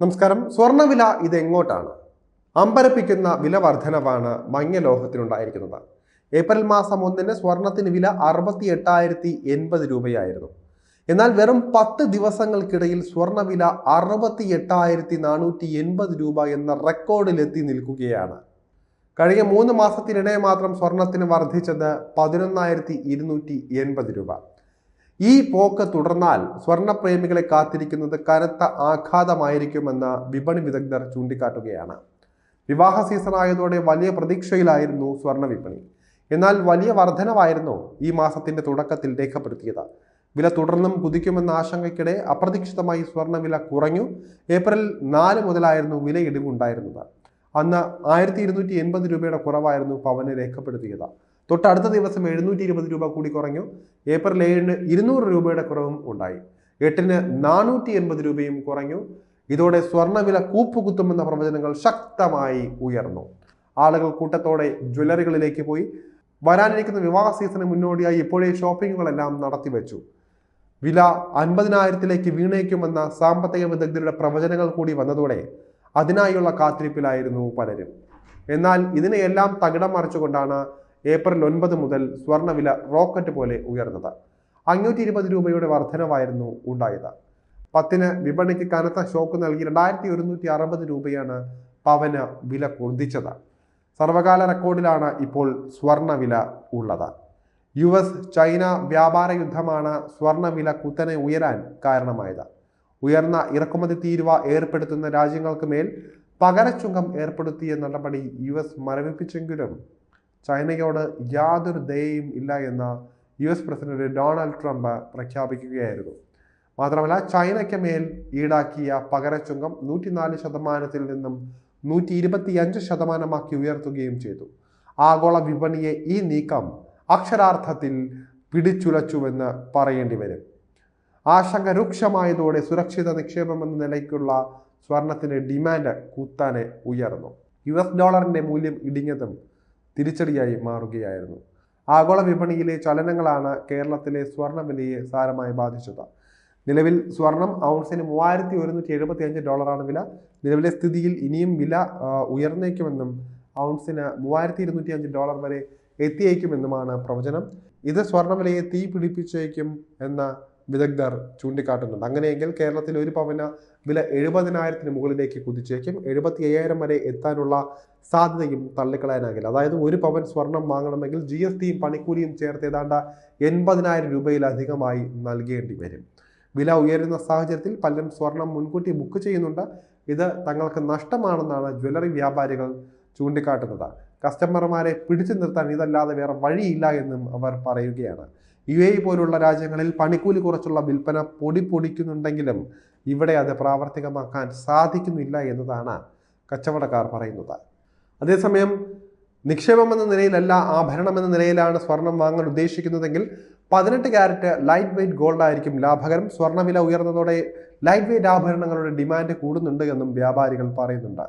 നമസ്കാരം. സ്വർണവില ഇതെങ്ങോട്ടാണ്? അമ്പരപ്പിക്കുന്ന വില വർധനവാണ് മഞ്ഞ ലോഹത്തിനുണ്ടായിരിക്കുന്നത് ഏപ്രിൽ മാസം ഒന്നിന് സ്വർണത്തിന് വില അറുപത്തി എട്ടായിരത്തി എൺപത് രൂപയായിരുന്നു. എന്നാൽ വെറും പത്ത് ദിവസങ്ങൾക്കിടയിൽ സ്വർണവില അറുപത്തി എട്ടായിരത്തി നാനൂറ്റി എൺപത് രൂപ എന്ന റെക്കോർഡിലെത്തി നിൽക്കുകയാണ്. കഴിഞ്ഞ മൂന്ന് മാസത്തിനിടെ മാത്രം സ്വർണത്തിന് വർദ്ധിച്ചത് പതിനൊന്നായിരത്തി ഇരുന്നൂറ്റി എൺപത് രൂപ. ഈ പോക്ക് തുടർന്നാൽ സ്വർണപ്രേമികളെ കാത്തിരിക്കുന്നത് കനത്ത ആഘാതമായിരിക്കുമെന്ന് വിപണി വിദഗ്ധർ ചൂണ്ടിക്കാട്ടുകയാണ്. വിവാഹ സീസൺ ആയതോടെ വലിയ പ്രതീക്ഷയിലായിരുന്നു സ്വർണ വിപണി. എന്നാൽ വലിയ വർധനവായിരുന്നു ഈ മാസത്തിന്റെ തുടക്കത്തിൽ രേഖപ്പെടുത്തിയത്. വില തുടർന്നും കുതിക്കുമെന്ന ആശങ്കയ്ക്കിടെ അപ്രതീക്ഷിതമായി സ്വർണവില കുറഞ്ഞു. ഏപ്രിൽ നാല് മുതലായിരുന്നു വില ഇടിവുണ്ടായിരുന്നത്. അന്ന് ആയിരത്തി ഇരുന്നൂറ്റി എൺപത് രൂപയുടെ കുറവായിരുന്നു പവന് രേഖപ്പെടുത്തിയത്. തൊട്ടടുത്ത ദിവസം എഴുന്നൂറ്റി ഇരുപത് രൂപ കൂടി കുറഞ്ഞു. ഏപ്രിൽ ഏഴിന് ഇരുന്നൂറ് രൂപയുടെ കുറവും ഉണ്ടായി. എട്ടിന് നാനൂറ്റി എൺപത് രൂപയും കുറഞ്ഞു. ഇതോടെ സ്വർണവില കൂപ്പുകുത്തുമെന്ന പ്രവചനങ്ങൾ ശക്തമായി ഉയർന്നു. ആളുകൾ കൂട്ടത്തോടെ ജ്വല്ലറികളിലേക്ക് പോയി. വരാനിരിക്കുന്ന വിവാഹ സീസണിന് മുന്നോടിയായി ഇപ്പോഴേ ഷോപ്പിങ്ങുകളെല്ലാം നടത്തിവെച്ചു. വില അൻപതിനായിരത്തിലേക്ക് വീണേക്കുമെന്ന സാമ്പത്തിക വിദഗ്ധരുടെ പ്രവചനങ്ങൾ കൂടി വന്നതോടെ അതിനായുള്ള കാത്തിരിപ്പിലായിരുന്നു പലരും. എന്നാൽ ഇതിനെയെല്ലാം തകിടം മറിച്ചുകൊണ്ടാണ് ഏപ്രിൽ ഒൻപത് മുതൽ സ്വർണവില റോക്കറ്റ് പോലെ ഉയർന്നത്. അഞ്ഞൂറ്റി ഇരുപത് രൂപയുടെ വർധനവായിരുന്നു ഉണ്ടായത്. പത്തിന് വിപണിക്ക് കനത്ത ഷോക്ക് നൽകി രണ്ടായിരത്തി ഒരുന്നൂറ്റി അറുപത് രൂപയാണ് പവന് വില കുർദിച്ചത് സർവകാല റെക്കോർഡിലാണ് ഇപ്പോൾ സ്വർണവില ഉള്ളത്. യു എസ് ചൈന വ്യാപാര യുദ്ധമാണ് സ്വർണവില കുത്തനെ ഉയരാൻ കാരണമായത്. ഉയർന്ന ഇറക്കുമതി തീരുവ ഏർപ്പെടുത്തുന്ന രാജ്യങ്ങൾക്ക് മേൽ പകരച്ചുങ്കം ഏർപ്പെടുത്തിയ നടപടി യു എസ് മരവിപ്പിച്ചെങ്കിലും ചൈനയോട് യാതൊരു ദയയും ഇല്ല എന്ന് U S president Donald Trump പ്രഖ്യാപിക്കുകയായിരുന്നു. മാത്രമല്ല ചൈനയ്ക്ക് മേൽ ഈടാക്കിയ പകരച്ചുങ്കം നൂറ്റിനാല് ശതമാനത്തിൽ നിന്നും നൂറ്റി ഇരുപത്തിയഞ്ച് ശതമാനമാക്കി ഉയർത്തുകയും ചെയ്തു. ആഗോള വിപണിയെ ഈ നീക്കം അക്ഷരാർത്ഥത്തിൽ പിടിച്ചുലച്ചുവെന്ന് പറയേണ്ടി വരും. ആശങ്ക രൂക്ഷമായതോടെ സുരക്ഷിത നിക്ഷേപം എന്ന നിലയ്ക്കുള്ള സ്വർണത്തിന്റെ ഡിമാൻഡ് കുത്താനെ ഉയർന്നു. യു എസ് ഡോളറിന്റെ മൂല്യം ഇടിഞ്ഞതും തിരിച്ചടിയായി മാറുകയായിരുന്നു. ആഗോള വിപണിയിലെ ചലനങ്ങളാണ് കേരളത്തിലെ സ്വർണ വിലയെ സാരമായി ബാധിച്ചത്. നിലവിൽ സ്വർണം ഔൺസിന് മൂവായിരത്തി ഒരുന്നൂറ്റി എഴുപത്തി അഞ്ച് ഡോളറാണ് വില. നിലവിലെ സ്ഥിതിയിൽ ഇനിയും വില ഉയർന്നേക്കുമെന്നും ഔൺസിന് മൂവായിരത്തി ഇരുന്നൂറ്റി അഞ്ച് ഡോളർ വരെ എത്തിയേക്കുമെന്നുമാണ് പ്രവചനം. ഇത് സ്വർണവിലയെ തീ പിടിപ്പിച്ചേക്കും എന്ന വിദഗ്ധർ ചൂണ്ടിക്കാട്ടുന്നുണ്ട്. അങ്ങനെയെങ്കിൽ കേരളത്തിൽ ഒരു പവന വില എഴുപതിനായിരത്തിന് മുകളിലേക്ക് കുതിച്ചേക്കും. എഴുപത്തി അയ്യായിരം വരെ എത്താനുള്ള സാധ്യതയും തള്ളിക്കളയാനാകില്ല. അതായത് ഒരു പവൻ സ്വർണം വാങ്ങണമെങ്കിൽ ജി എസ് ടിയും പണിക്കൂലിയും ചേർത്ത് ഏതാണ്ട് എൺപതിനായിരം രൂപയിലധികമായി നൽകേണ്ടി വരും. വില ഉയരുന്ന സാഹചര്യത്തിൽ പലരും സ്വർണം മുൻകൂട്ടി ബുക്ക് ചെയ്യുന്നുണ്ട്. ഇത് തങ്ങൾക്ക് നഷ്ടമാണെന്നാണ് ജ്വല്ലറി വ്യാപാരികൾ ചൂണ്ടിക്കാട്ടുന്നത്. കസ്റ്റമർമാരെ പിടിച്ചു നിർത്താൻ ഇതല്ലാതെ വേറെ വഴിയില്ല എന്നും അവർ പറയുകയാണ്. യു എ പോലുള്ള രാജ്യങ്ങളിൽ പണിക്കൂലി കുറച്ചുള്ള വിൽപ്പന പൊടി പൊടിക്കുന്നുണ്ടെങ്കിലും ഇവിടെ അത് പ്രാവർത്തികമാക്കാൻ സാധിക്കുന്നില്ല എന്നതാണ് കച്ചവടക്കാർ പറയുന്നത്. അതേസമയം നിക്ഷേപം എന്ന നിലയിലല്ല ആഭരണം എന്ന നിലയിലാണ് സ്വർണം വാങ്ങാൻ ഉദ്ദേശിക്കുന്നതെങ്കിൽ പതിനെട്ട് ക്യാരറ്റ് ലൈറ്റ് വെയിറ്റ് ഗോൾഡ് ആയിരിക്കും ലാഭകരം. സ്വർണവില ഉയർന്നതോടെ ലൈറ്റ് വെയിറ്റ് ആഭരണങ്ങളുടെ ഡിമാൻഡ് കൂടുന്നുണ്ട് എന്നും വ്യാപാരികൾ പറയുന്നുണ്ട്.